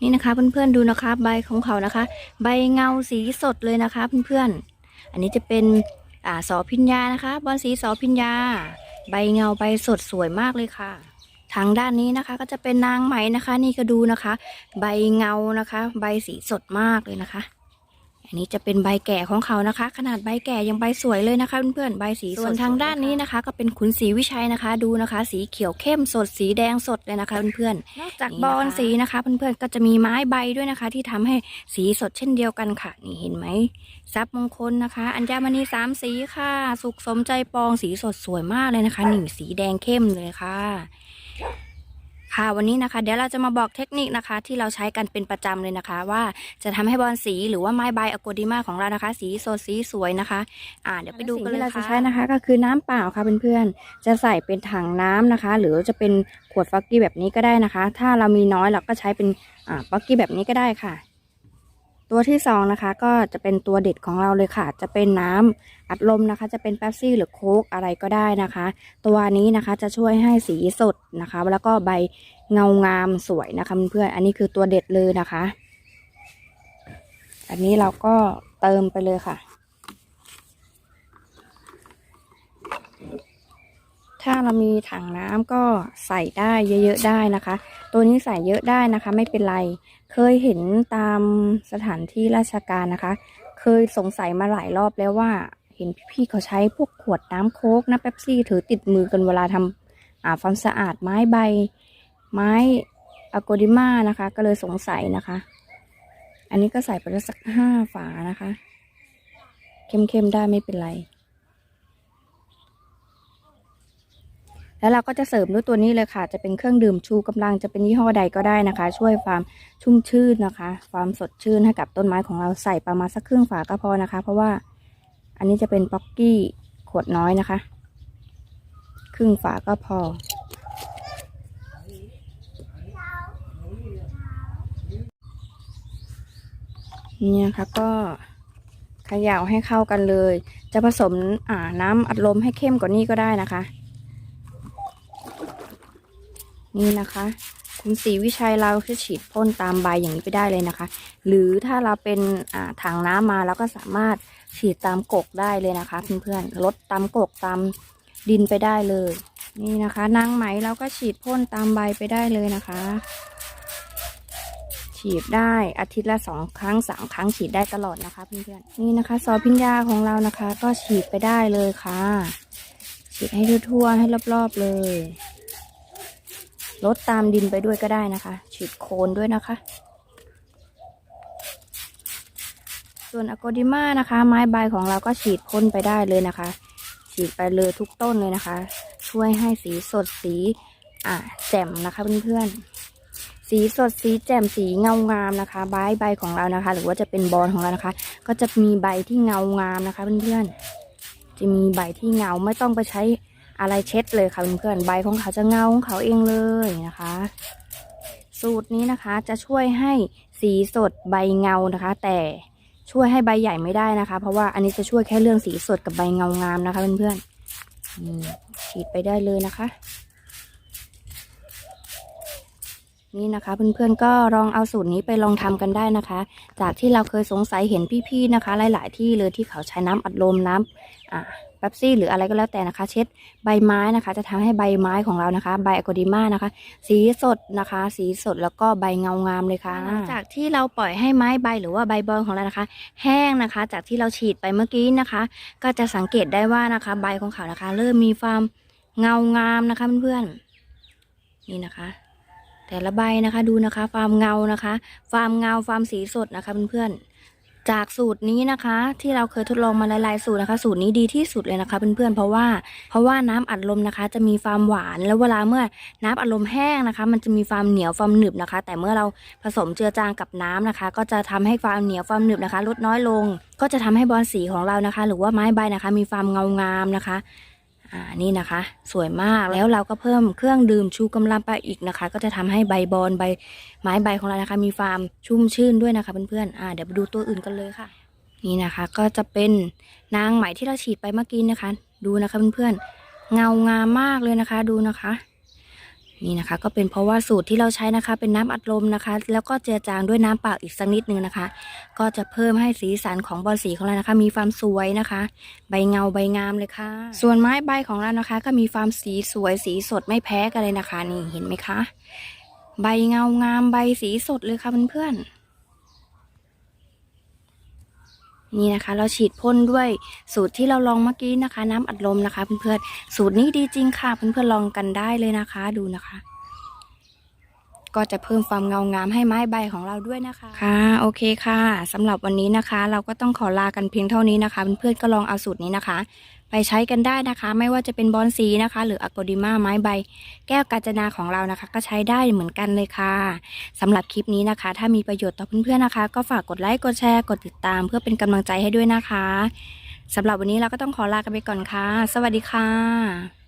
นี่นะคะ เพื่อนๆดูนะคะ ใบของเขานะคะ ใบเงาสีสดเลยนะคะ เพื่อนๆ อันนี้จะเป็นอ่าสอพิญญานะคะ บอลสีสอพิญญา ใบเงาใบสดสวยมากเลยค่ะ ทางด้านนี้นะคะ ก็จะเป็นนางไหมนะคะ นี่ก็ดูนะคะ ใบเงานะคะ ใบสีสดมากเลยนะคะ อันนี้จะเป็นใบแก่ของเขานะคะ ขนาดใบแก่ยังใบสวยเลยนะคะเพื่อนๆใบสีสดส่วนทางด้านนี้นะคะ ก็เป็นขุนศรีวิชัยนะคะ ดูนะคะ สีเขียวเข้มสดสีแดงสดเลยนะคะเพื่อนๆนอกจากบอลสีนะคะเพื่อนๆก็จะมีไม้ใบด้วยนะคะ ที่ทำให้สีสดเช่นเดียวกันค่ะ นี่เห็นไหมทรัพย์มงคลนะคะ อัญมณีสามสีค่ะ สุขสมใจปองสีสดสวยมากเลยนะคะนี่สีแดงเข้มเลยค่ะ ค่ะวันนี้นะคะเดี๋ยวเราจะมาบอกเทคนิคนะคะ ที่เราใช้กันเป็นประจำเลยนะคะ ว่าจะทำให้บอลสีหรือว่าไม้ใบอโกดิมาของเรานะคะ สีสดสีสวยนะคะ อ่าเดี๋ยวไปดูกันเลยสิ่งที่เราค่ะจะใช้นะคะ ก็คือน้ำเปล่าค่ะเพื่อนๆจะใส่เป็นถังน้ำนะคะ หรือจะเป็นขวดฟอกกี้แบบนี้ก็ได้นะคะ ถ้าเรามีน้อยเราก็ใช้เป็นอ่าฟอกกี้แบบนี้ก็ได้ค่ะ ตัวที่สองนะคะก็จะเป็นตัวเด็ดของเราเลยค่ะ จะเป็นน้ำอัดลมนะคะ จะเป็นแป๊บซี่หรือโค้กอะไรก็ได้นะคะ ตัวนี้นะคะจะช่วยให้สีสดนะคะ แล้วก็ใบเงางามสวยนะคะเพื่อนอันนี้คือตัวเด็ดเลยนะคะ อันนี้เราก็เติมไปเลยค่ะ ถ้า เรามีถังน้ำก็ใส่ได้เยอะๆได้นะคะ ตัวนี้ใส่เยอะได้นะคะไม่เป็นไร เคยเห็นตามสถานที่ราชการนะคะ เคยสงสัยมาหลายรอบแล้วว่า เห็นพี่ๆเขาใช้พวกขวดน้ำโค้กน้ำเป๊ปซี่ถือติดมือกันเวลาทำอ่าความสะอาดไม้ใบ ไม้อะโกดิมานะคะ ก็เลยสงสัยนะคะ อันนี้ก็ใส่ไปสักห้าฝานะคะ เข้มๆได้ไม่เป็นไร แล้วเราก็จะเสริมด้วยตัวนี้เลยค่ะ จะเป็นเครื่องดื่มชูกำลังจะเป็นยี่ห้อใดก็ได้นะคะ ช่วยความชุ่มชื่นนะคะ ความสดชื่นให้กับต้นไม้ของเราใส่ประมาณสักครึ่งฝาก็พอนะคะ เพราะว่าอันนี้จะเป็นป๊อกกี้ขวดน้อยนะคะ ครึ่งฝาก็พอเนี่ยค่ะก็เขย่าให้เข้ากันเลย จะผสมอ่าน้ำอัดลมให้เข้มกว่านี้ก็ได้นะคะ นี่นะคะ คุณศรีวิชัยเราคือฉีดพ่นตามใบอย่างนี้ไปได้เลยนะคะ หรือถ้าเราเป็นอ่าถังน้ำมาเราก็สามารถฉีดตามกกได้เลยนะคะเพื่อนๆลดตามกกตามดินไปได้เลย นี่นะคะนางไหมเราก็ฉีดพ่นตามใบไปได้เลยนะคะ ฉีดได้อาทิตย์ละสองครั้งสามครั้งฉีดได้ตลอดนะคะเพื่อนๆนี่นะคะซอพิญญาของเรานะคะ ก็ฉีดไปได้เลยค่ะ ฉีดให้ทั่วๆให้รอบๆเลย ลดตามดินไปด้วยก็ได้นะคะ ฉีดโคนด้วยนะคะ ส่วนอโกดิมานะคะ ไม้ใบของเราก็ฉีดพ่นไปได้เลยนะคะ ฉีดไปเลยทุกต้นเลยนะคะ ช่วยให้สีสดสีอะแจ่มนะคะเพื่อนๆ สีสดสีแจ่มสีเงางามนะคะใบใบของเรานะคะ หรือว่าจะเป็นบอลของเรานะคะ ก็จะมีใบที่เงางามนะคะเพื่อนๆจะมีใบที่เงาไม่ต้องไปใช้ อะไรเช็ดเลยค่ะเพื่อนๆใบของเขาจะเงาของเขาเองเลยนะคะ สูตรนี้นะคะจะช่วยให้สีสดใบเงานะคะ แต่ช่วยให้ใบใหญ่ไม่ได้นะคะ เพราะว่าอันนี้จะช่วยแค่เรื่องสีสดกับใบเงางามนะคะเพื่อนๆฉีดไปได้เลยนะคะ นี่นะคะเพื่อนๆก็ลองเอาสูตรนี้ไปลองทำกันได้นะคะ จากที่เราเคยสงสัยเห็นพี่ๆนะคะ หลาย ๆ ที่เลยที่เขาใช้น้ำอัดลมน้ำอ่า เป๊ปซี่หรืออะไรก็แล้วแต่นะคะ เช็ดใบไม้นะคะ จะทำให้ใบไม้ของเรานะคะ ใบอะโกดิมานะคะ สีสดนะคะ สีสดแล้วก็ใบเงางามเลยค่ะหลังจากที่เราปล่อยให้ไม้ใบหรือว่าใบบอลของเรานะคะ แห้งนะคะ จากที่เราฉีดไปเมื่อกี้นะคะ ก็จะสังเกตได้ว่านะคะ ใบของเขานะคะ เริ่มมีความเงางามนะคะเพื่อนๆนี่นะคะ แต่ละใบนะคะดูนะคะความเงานะคะ ความเงาความสีสดนะคะเพื่อนๆ จากสูตรนี้นะคะ ที่เราเคยทดลองมาหลายๆสูตรนะคะ สูตรนี้ดีที่สุดเลยนะคะเพื่อนๆเพราะว่าเพราะว่าน้ำอัดลมนะคะ จะมีความหวานแล้วเวลาเมื่อน้ำอัดลมแห้งนะคะ มันจะมีความเหนียวความหนึบนะคะ แต่เมื่อเราผสมเจือจางกับน้ำนะคะ ก็จะทำให้ความเหนียวความหนึบนะคะ ลดน้อยลง ก็จะทำให้บอลสีของเรานะคะ หรือว่าไม้ใบนะคะ มีความเงางามนะคะ อ่านี่นะคะ สวยมากแล้วเราก็เพิ่มเครื่องดื่มชูกำลังไปอีกนะคะ ก็จะทำให้ใบบอลใบไม้ใบของเรานะคะ มีความชุ่มชื่นด้วยนะคะเพื่อนๆอ่าเดี๋ยวไปดูตัวอื่นกันเลยค่ะ นี่นะคะก็จะเป็นนางไหมที่เราฉีดไปเมื่อกี้นะคะ ดูนะคะเพื่อนๆเงางามมากเลยนะคะดูนะคะ นี่นะคะ ก็เป็นเพราะว่าสูตรที่เราใช้นะคะ เป็นน้ำอัดลมนะคะ แล้วก็เจือจางด้วยน้ำเปล่าอีกสักนิดนึงนะคะ ก็จะเพิ่มให้สีสันของบอลสีของเรานะคะ มีความสวยนะคะ ใบเงาใบงามเลยค่ะ ส่วนไม้ใบของเรานะคะ ก็มีความสีสวยสีสดไม่แพ้กันเลยนะคะ นี่เห็นไหมคะ ใบเงางามใบสีสดเลยค่ะเพื่อนๆ นี่นะคะ เราฉีดพ่นด้วยสูตรที่เราลองเมื่อกี้นะคะ น้ำอัดลมนะคะเพื่อนๆสูตรนี้ดีจริงค่ะ เพื่อนๆลองกันได้เลยนะคะดูนะคะก็จะเพิ่มความเงางามให้ไม้ใบของเราด้วยนะคะ ค่ะ โอเคค่ะสำหรับวันนี้นะคะ เราก็ต้องขอลากันเพียงเท่านี้นะคะ เพื่อนๆก็ลองเอาสูตรนี้นะคะ ไปใช้กันได้นะคะ ไม่ว่าจะเป็นบอนสีนะคะ หรืออะโกดิมาไม้ใบ แก้วกาญจนาของเรานะคะ ก็ใช้ได้เหมือนกันเลยค่ะสำหรับคลิปนี้นะคะ ถ้ามีประโยชน์ต่อเพื่อนๆนะคะ ก็ฝากกดไลค์กดแชร์กดติดตาม เพื่อเป็นกำลังใจให้ด้วยนะคะสำหรับวันนี้เราก็ต้องขอลากันไปก่อนค่ะ สวัสดีค่ะ